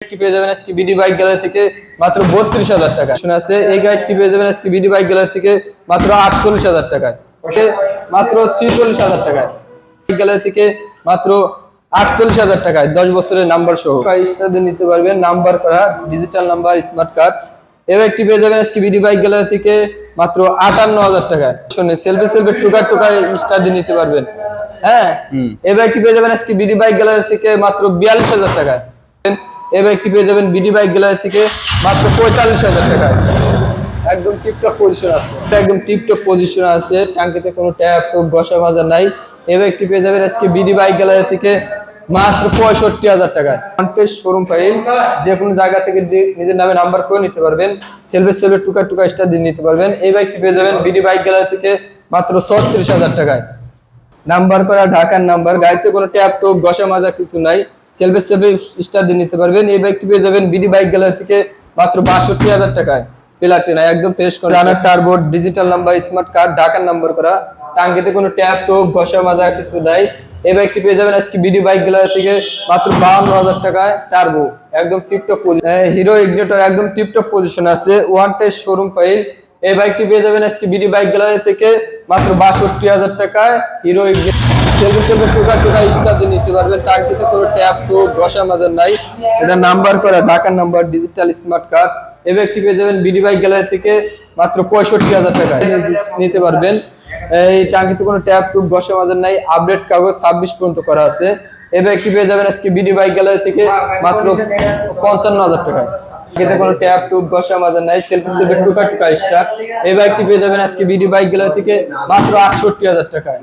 গাড়িটি পেয়ে যাবেন আজকে বিডি বাইক গ্যালারি থেকে মাত্র বত্রিশ হাজার টাকা। শুনে আছে এই গাড়িটি পেয়ে যাবেন আজকে বিডি বাইক গ্যালারি থেকে মাত্র আটচল্লিশ হাজার টাকায়। মাত্র ছিচল্লিশ হাজার টাকায়। বাইক গ্যালারি থেকে মাত্র আটচল্লিশ হাজার টাকায় দশ বছরের নাম্বার সহ। স্টার নিতে পারবেন নাম্বার করা ডিজিটাল নাম্বার স্মার্ট কার্ড এবার একটি পেয়ে যাবেন আজকে বিডি বাইক গ্যালারি থেকে মাত্র আটান্ন হাজার টাকায়। শুনে সেলফি সেলফি টুকার টুকায় স্টার দিয়ে নিতে পারবেন। হ্যাঁ? এবার একটি পেয়ে যাবেন আজকে বিডি বাইক গ্যালারি থেকে মাত্র বিয়াল্লিশ হাজার টাকায়। এবার একটি পেয়ে যাবেন বিডি বাইক গ্যালারি থেকে মাত্র পঁয়তাল্লিশ হাজার টাকায়। একদম টিপটপ পজিশন আছে। একদম টিপটপ পজিশন আছে ট্যাঙ্কিতে কোনো ট্যাপ টোপ ঘষা মাজা নাই। এবার একটি পেয়ে যাবেন আজকে বিডি বাইক গ্যালারি থেকে মাত্র পঁয়ষট্টি হাজার টাকায়। শোরুম ফাইল যে কোনো জায়গা থেকে যে নিজের নামে নাম্বার করে নিতে পারবেন। সেলফে সেলফে টুকা টুকা স্টার দিয়ে নিতে পারবেন। এই বাইকটি পেয়ে যাবেন বিডি বাইক গ্যালারি থেকে মাত্র ছত্রিশ হাজার টাকায়। নাম্বার করা ঢাকার নাম্বার গাড়িতে কোনো ট্যাপ টোপ ঘষা মাজা কিছু নাই। সেলফে সেলফে স্টার দিয়ে নিতে পারবেন। এই বাইকটি পেয়ে যাবেন বিডি বাইক গ্যালারি থেকে মাত্র বাষট্টি হাজার টাকায়। প্লাটিনা একদম ফ্রেশ করে রানার টার্বোর্ড ডিজিটাল নাম্বার স্মার্ট কার্ড ঢাকার নাম্বার করা। টাঙ্গিতে কোনো ট্যাপ টোপ, ঘষা, মাজা কিছু নাই। এই বাইকটি পেয়ে যাবেন আজকে বিডি বাইক গ্যালারি থেকে মাত্র বাহান্ন হাজার টাকায় টার্বো একদম টিপটপ হিরো ইগনিটর একদম টিপটপ পজিশন আছে। ওয়ান টেস্ট শোরুম ফাইল এই বাইকটি পেয়ে যাবেন আজকে বিডি বাইক গ্যালারি থেকে মাত্র বাষট্টি হাজার টাকায় হিরো নিতে পারবেন। টাঙ্কিতে কোনো ট্যাপ মাজার নাই। নাম্বার করা নাম্বার ডিজিটাল স্মার্ট কার্ড এই ব্যক্তি পেয়ে যাবেন বিডি বাইক গ্যালারি থেকে মাত্র পঁয়ষট্টি হাজার নিতে পারবেন। এই কোনো ট্যাপ, টুপ, ঘষা মাজার নাই। আপডেট কাগজ ছাব্বিশ পর্যন্ত করা আছে। এই ব্যক্তি পেয়ে যাবেন আজকে বিডি বাইক গ্যালারি থেকে মাত্র পঞ্চান্ন হাজার টাকা। এতে কোনো ট্যাপ টুপ ঘষা মাজার নাই সেলফি সেলফি টুকা টুকা স্টার এই বাইকটি পেয়ে যাবেন আজকে বিডি বাইক গ্যালারি থেকে মাত্র আটষট্টি হাজার টাকায়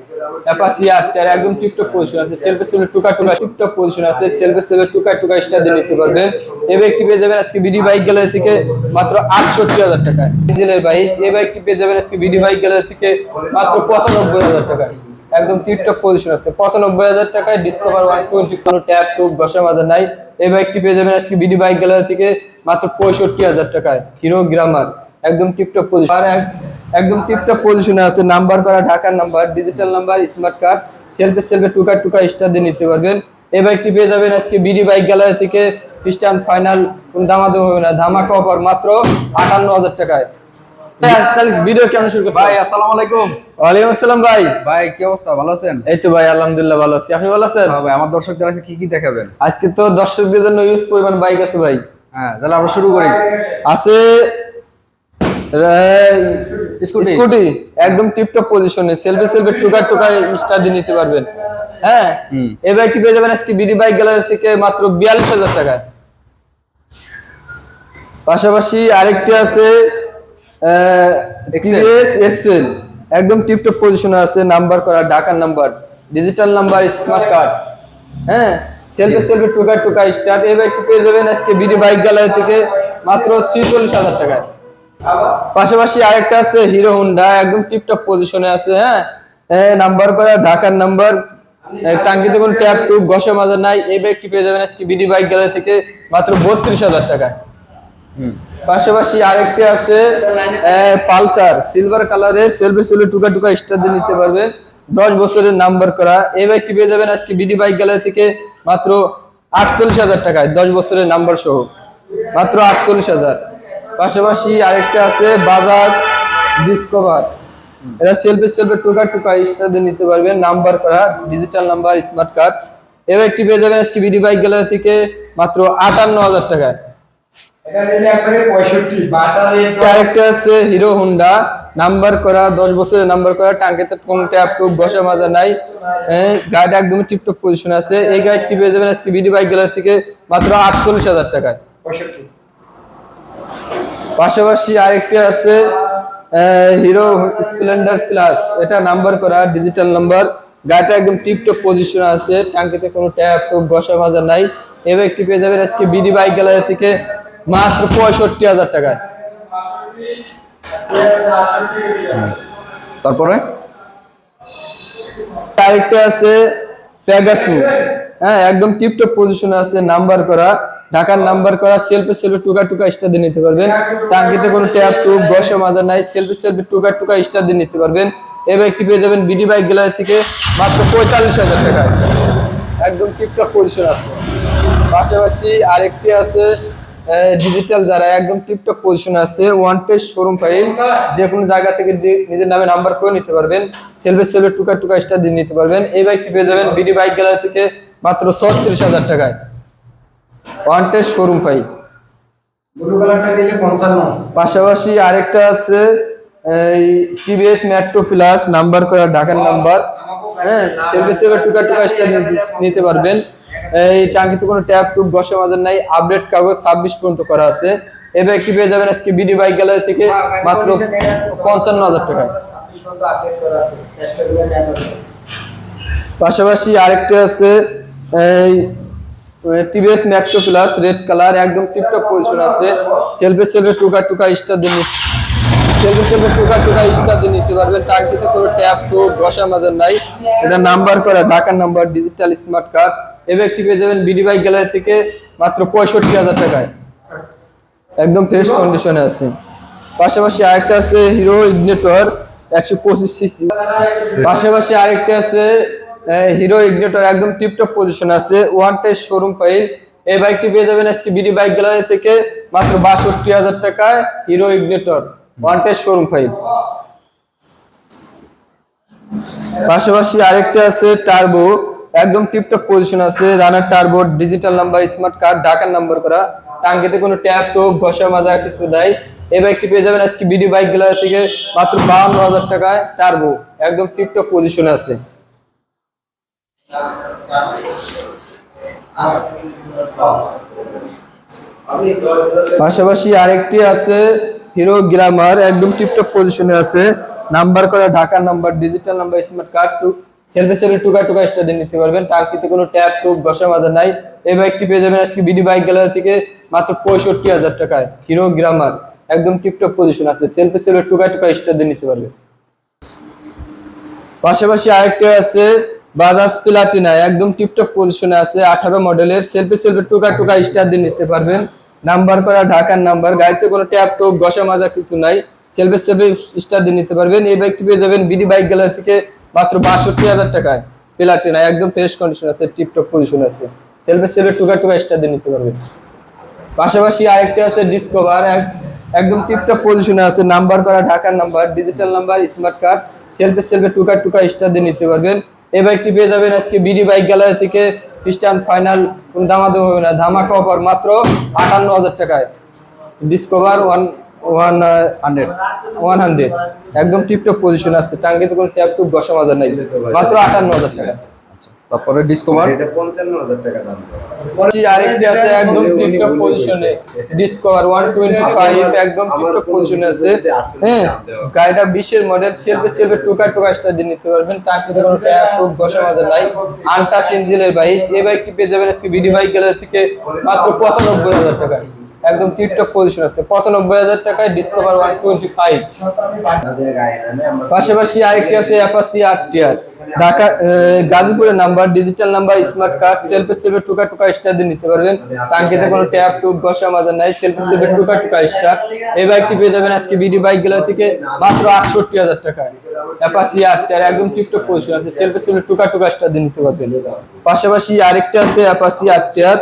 অ্যাপাচি আটটার একদম টিপটপ পজিশন আছে সেলফি সেলফি টুকা টুকা টিপটপ পজিশন আছে সেলফি সেলফি টুকা টুকা স্টার দিয়ে নিতে পারবেন এই বাইকটি পেয়ে যাবেন আজকে বিডি বাইক গ্যালারি থেকে মাত্র আটষট্টি হাজার টাকায় ডিজেলের বাইক এই বাইকটি পেয়ে যাবেন আজকে বিডি বাইক গ্যালারি থেকে মাত্র পঁচানব্বই হাজার টাকায় একদম টিপটপ পজিশন আছে। পঁচানব্বই হাজার টাকায় ডিসকভার ওয়ান টোয়েন্টি ফোর ট্যাপ টুপ মাজা নাই। এই বাইকটি পেয়ে যাবেন আজকে বিডি বাইক গ্যালারি থেকে মাত্র পঁয়ষট্টি হাজার টাকায়। হিরো গ্রামার একদম টিপটপ পজিশন আর এক- একদম টিপটপ পজিশনে আছে নাম্বার করা, ঢাকার number digital number smart card self self টুকা টুকা স্টার দিয়ে নিতে পারবেন। এই বাইকটি পেয়ে যাবেন আজকে বিডি বাইক গ্যালারি থেকে খ্রিস্টান ফাইনাল কোন দামাদাম হবে না। ধামাকা অফার মাত্র আটান্ন হাজার টাকায়। ভিডিও কেমন শুরু করতে ভাই আসসালামু আলাইকুম। ওয়ালাইকুম আসসালাম ভাই। ভাই কি অবস্থা? ভালো আছেন? এই তো ভাই আলহামদুলিল্লাহ ভালো আছি। আপনি ভালো আছেন? হ্যাঁ ভাই আমার দর্শকদের আছে কি কি দেখাবেন? আজকে তো দর্শকদের জন্য ইউজ পরিমাণ বাইক আছে ভাই। হ্যাঁ তাহলে আমরা শুরু করি। আছে স্কুটি। স্কুটি। একদম টিপটপ পজিশনে সেলফি সেলফি টুকা টুকা স্টার দিয়ে নিতে পারবেন। হ্যাঁ? এই বাইকটি পেয়ে যাবেন আজকে বিডি বাইক গ্যালারি থেকে মাত্র বিয়াল্লিশ হাজার টাকায়। পাশাপাশি আরেকটি আছে Excel। এক্সেল একদম টিপটপ পজিশনে আছে নাম্বার করা ঢাকার number digital number smart card হ্যাঁ? সেলফি সেলফি টুকা টুকা স্টার্ট এই বাইকটি পেয়ে যাবেন আজকে বিডি বাইক গ্যালারি থেকে মাত্র ছিচল্লিশ হাজার টাকায়। পাশাপাশি আরেকটা আছে হিরো হুন্ডা একদম টিপটপ পজিশনে আছে হ্যাঁ? নাম্বার করা ঢাকার নাম্বার টাঙ্কিতে কোনো ট্যাপ টুপ ঘষা মাজা নাই। এই বাইকটি পেয়ে যাবেন আজকে বিডি বাইক গ্যালারি থেকে মাত্র বত্রিশ হাজার টাকায়। পাশাপাশি আরেকটি আছে পালসার সিলভার কালারের সেলফি সেলফি টুকা টুকা স্টার নিতে পারবেন দশ বছরের নাম্বার করা। এই বাইকটি পেয়ে যাবেন আজকে বিডি বাইক গ্যালারি থেকে মাত্র আটচল্লিশ হাজার টাকায়, দশ বছরের নাম্বার সহ। মাত্র আটচল্লিশ হাজার। পাশাপাশি আরেকটা আছে বাজাজ ডিসকভার এটা সেলফি সেলফি টুকা টুকা স্টার নিতে পারবেন নাম্বার করা ডিজিটাল নাম্বার স্মার্ট কার্ড এই বাইকটি পেয়ে যাবেন আজকে বিডি বাইক গ্যালারি থেকে মাত্র আটান্ন হাজার টাকায়। আছে হিরো হুন্ডা নাম্বার করা দশ বছরের নাম্বার করা টাঙ্কিতে কোন ট্যাপ টুপ ঘষা মাজা নাই হ্যাঁ, গাড়িটা একদমই টিপটপ পজিশন আছে। এই গাড়িটি পেয়ে যাবেন আজকে বিডি বাইক গ্যালারি থেকে মাত্র আটচল্লিশ হাজার টাকায়। পাশাপাশি আরেকটি আছে হিরো স্প্লেন্ডার প্লাস। এটা নাম্বার করা ডিজিটাল নাম্বার। গাড়িটা একদম টিপটপ পজিশন আছে টাঙ্কিতে কোনো ট্যাপ টুপ মাজা নাই। এবার একটি পেয়ে যাবেন আজকে বিডি বাইক গ্যালারি থেকে মাত্র পঁয়ষট্টি হাজার টাকায়। তারপরে? আরেকটা আছে প্যাগাসু হ্যাঁ একদম টিপটপ পজিশনে আছে নাম্বার করা। ঢাকার নাম্বার করা সেলফি সেলফি টুকা টুকা স্টার দিয়ে নিতে পারবেন। টাঙ্কিতে কোনো ট্যাপ টুপ বসে মাজা নাই সেলফি সেলফি টুকা টুকা স্টার দিয়ে নিতে পারবেন। এবার একটি পেয়ে যাবেন বিডি বাইক গ্যালারি থেকে মাত্র পঁয়তাল্লিশ হাজার টাকায়। একদম টিপটপ পজিশন আছে। পাশাপাশি আরেকটি আছে ডিজিটাল যারা একদম টিপটপ পজিশন আছে ওয়ান পেজ শোরুম ফাইল যে কোনো জায়গা থেকে যে নিজের নামে নাম্বার করে নিতে পারবেন সেলফে সেলফে টুকা টুকা স্টার দিয়ে নিতে পারবেন। এই বাইকটি পেয়ে যাবেন বিডি বাইক গ্যালারি থেকে মাত্র ছত্রিশ হাজার টাকায়। ওয়ান টেস্ট শোরুম ফাইল পাশাপাশি আরেকটা আছে টিভিএস মেট্রো প্লাস নাম্বার করা, ঢাকার নাম্বার হ্যাঁ সেলফে সেলফে টুকা টুকা স্টার নিতে পারবেন। এই টাঙ্কিতে কোনো ট্যাপ টুপ বসে মাঝে নাই আপডেট কাগজ ছাব্বিশ পর্যন্ত করা আছে। এবার একটি পেয়ে যাবেন আজকে বিডি বাইক গ্যালারি থেকে মাত্র পঞ্চান্ন হাজার টাকায় আছে। পাশাপাশি আরেকটা আছে এই টিভিএস ম্যাক্টো প্লাস রেড কালার একদম টিপটপ পজিশন আছে। সেলফে সেলফে টুকা টুকা স্টার দিয়ে সেলফে সেলফে, টুকা টুকা দিয়ে নিতে পারবেন। টাঙ্কিতে কোনো ট্যাপ মাজার নাই। নাম্বার করা নাম্বার ডিজিটাল স্মার্ট কার্ড পেয়ে যাবেন বিডি বাইক গ্যালারি থেকে মাত্র পঁয়ষট্টি হাজার টাকায়। একদম আছে। পাশাপাশি আরেকটা আছে হিরো একশো পঁচিশ পাশাপাশি আছে হিরো ইগনেটর একদম টিপটপ পজিশন আছে। ওয়ান শোরুম ফাইল এই বাইকটি পেয়ে যাবেন আজকে বিডি বাইক গ্যালারি থেকে মাত্র বাষট্টি হাজার টাকায় Hero Ignitor one test showroom file পাশাপাশি আরেকটা আছে টার্বো একদম টিপটপ পজিশন আছে। Runner Turbo digital number smart card ঢাকার নাম্বার করা। টাঙ্কিতে কোনো ট্যাপ টোপ ঘষা মাজা কিছু নাই। এই বাইকটি পেয়ে যাবেন আজকে বিডি বাইক থেকে মাত্র বাহান্ন হাজার টাকায় টার্বো একদম টিপটপ পজিশনে আছে। পাশাপাশি আরেকটি আছে হিরো গ্রামার একদম টিপটপ পজিশনে আছে। নাম্বার করা ঢাকার number digital number smart card two সেলফে সেলফে টুকা টুকা স্টার দিয়ে নিতে পারবেন। টাঙ্কিতে কোনো ট্যাপ টুপ বসা মাজা নাই। এই বাইকটি পেয়ে যাবেন আজকে বিডি বাইক গ্যালারি থেকে মাত্র পঁয়ষট্টি হাজার টাকায়। হিরো গ্রামার একদম টিপটপ পজিশন আছে। সেলফে সেলফে টুকা টুকা স্টার দিয়ে নিতে পারবেন। পাশাপাশি আরেকটা আছে, বাজাজ প্লাটিনা, একদম টিপটপ পজিশনে আছে। আঠারো মডেলের সেলফে সেলফি টুকা টুকা স্টার দিয়ে নিতে পারবেন। নাম্বার করা, ঢাকার নাম্বার, গাড়িতে কোনো ট্যাপ টোপ, ঘষা মাজা কিছু নাই। সেলফি সেলফে স্টার দিয়ে নিতে পারবেন। এই বাইকটি পেয়ে যাবেন বিডি বাইক গ্যালারি থেকে মাত্র বাষট্টি হাজার টাকায়। প্লাটিনা একদম ফ্রেশ কন্ডিশন আছে টিপটপ পজিশন আছে। সেলফি সেলফি টুকা টুকা স্টার দিয়ে নিতে পারবেন। পাশাপাশি আরেকটি আছে ডিসকভার একদম টিপটপ পজিশনে আছে। নাম্বার করা, ঢাকার number digital number smart card self self টুকা টুকা স্টার দিয়ে নিতে পারবেন। এই বাইকটি পেয়ে যাবেন আজকে বিডি বাইক গ্যালারি থেকে খ্রিস্টান ফাইনাল কোন দামাদাম হবে না। ধামাকা অফার মাত্র আটান্ন হাজার টাকায়। Discover one one hundred. One hundred একদম টিপটপ পজিশন আছে। টাঙ্গিতে কোনো ট্যাপ টুপ দশ হাজার নাই। মাত্র আটান্ন হাজার টাকা তারপরে ডিসকভার এটা পঞ্চান্ন হাজার টাকা দাম আরেকটি আছে একদম টিপটপ পজিশনে ডিসকভার 125 একদম টিপটপ পজিশনে আছে। হ্যাঁ গাড়িটা 20 এর মডেল সেলফে সেলফে টুকা টুকা স্টার দিয়ে নিতে পারবেন। তার মধ্যে কোনো ট্যাপ বসা মাঝে নাই। আনটাস ইঞ্জিনের বাইক এই বাইকটি পেয়ে যাবেন আজকে বাইক গ্যালারি থেকে মাত্র 95000 টাকা একদম টিপটপ পজিশন আছে। 95000 টাকায় ডিসকভার 125 তাদের গাড়ি না আমরা পাশাপাশি আরেকটি আছে অ্যাপাসি আরটিআর ঢাকা আহ, গাজীপুরের number digital number smart card সেলফে সেলফে টুকা টুকা স্টার দিয়ে নিতে পারবেন। টাঙ্কিতে কোনো ট্যাপ টুপ বসা মাজা নাই। সেলফে সেলফে টুকা টুকা স্টার এই বাইকটি পেয়ে যাবেন আজকে বিডি বাইক গ্যালারি থেকে মাত্র আটষট্টি হাজার টাকায় অ্যাপাসি আর আরটিআর একদম টিপটপ পজিশন আছে। সেলফে সেলফে টুকা টুকা স্টার দিয়ে নিতে পারবেন। পাশাপাশি আরেকটি আছে অ্যাপাসি আরটিআর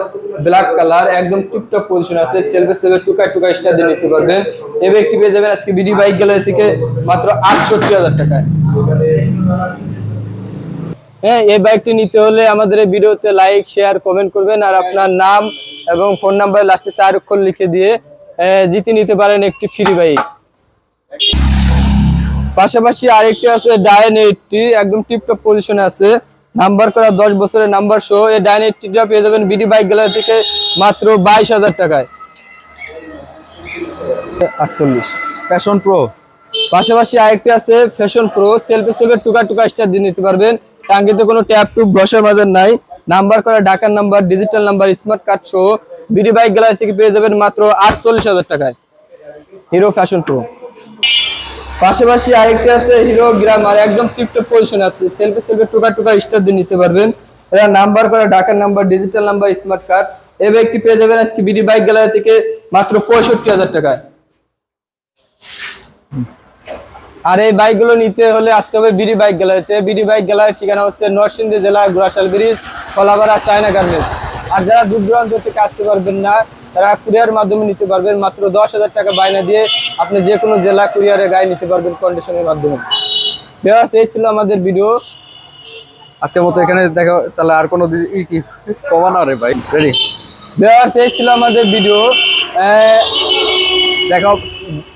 ব্ল্যাক কালার, একদম টিপটপ পজিশন আছে। সেলফে সেলফে টুকা টুকা স্টার দিয়ে নিতে পারবেন। এই বাইকটি পেয়ে যাবেন আজকে বিডি বাইক গ্যালারি থেকে মাত্র আটষট্টি হাজার টাকায়। হ্যাঁ এই বাইকটি নিতে হলে আমাদের ভিডিওতে লাইক শেয়ার কমেন্ট করবেন। আর আপনার নাম এবং ফোন নাম্বার লাস্টে চার অক্ষর লিখে দিয়ে জিতে নিতে পারেন একটি ফ্রি বাইক পাশাপাশি আরেকটি আছে ডায়ন এইটটি একদম টিপটপ পজিশনে আছে। নাম্বার করা দশ বছরের নাম্বার শো এই ডায়ন এইটটিটা পেয়ে যাবেন বিডি বাইক গ্যালারি থেকে মাত্র বাইশ হাজার টাকায়। আটচল্লিশ। ফ্যাশন প্রো পাশাপাশি আরেকটি আছে ফ্যাশন প্রো সেলফি সেলফে টুকা টুকা স্টার দিয়ে নিতে পারবেন। টাঙ্গিতে কোনো ট্যাপ টুপ বসার মাঝে নাই। নাম্বার করা ঢাকার number digital number smart card সহ বিডি বাইক গ্যালারি থেকে পেয়ে যাবেন মাত্র আটচল্লিশ হাজার টাকায়। হিরো ফ্যাশন প্রো পাশাপাশি আরেকটি আছে হিরো গ্রাম আর একদম টিপটপ পজিশন আছে। সেলফি সেলফি টুকা টুকা স্টার দিয়ে নিতে পারবেন। এরা নাম্বার করা, ঢাকার number digital number smart card এই বাইকটি পেয়ে যাবেন আজকে বিডি বাইক গ্যালারি থেকে মাত্র পঁয়ষট্টি হাজার টাকায়। আর এই বাইকগুলো নিতে হলে আসতে হবে বিডি বাইক গ্যালারিতে বিডি বাইক গ্যালারির ঠিকানা হচ্ছে নরসিংদী জেলা, Ghorashal bridge, Kalapara, China garments. আর যারা দূর দূরান্ত থেকে আসতে পারবেন না তারা কুরিয়ার মাধ্যমে নিতে পারবেন। মাত্র দশ হাজার টাকা বায়না দিয়ে আপনি যে কোনো জেলা কুরিয়ারে গায়ে নিতে পারবেন কন্ডিশনের মাধ্যমে। বেহাস এই ছিল আমাদের ভিডিও আজকের মতো এখানে দেখা তাহলে আর কোনো কি? কমানো রে ভাই। রেডি বেওয়াস এই ছিল আমাদের ভিডিও দেখা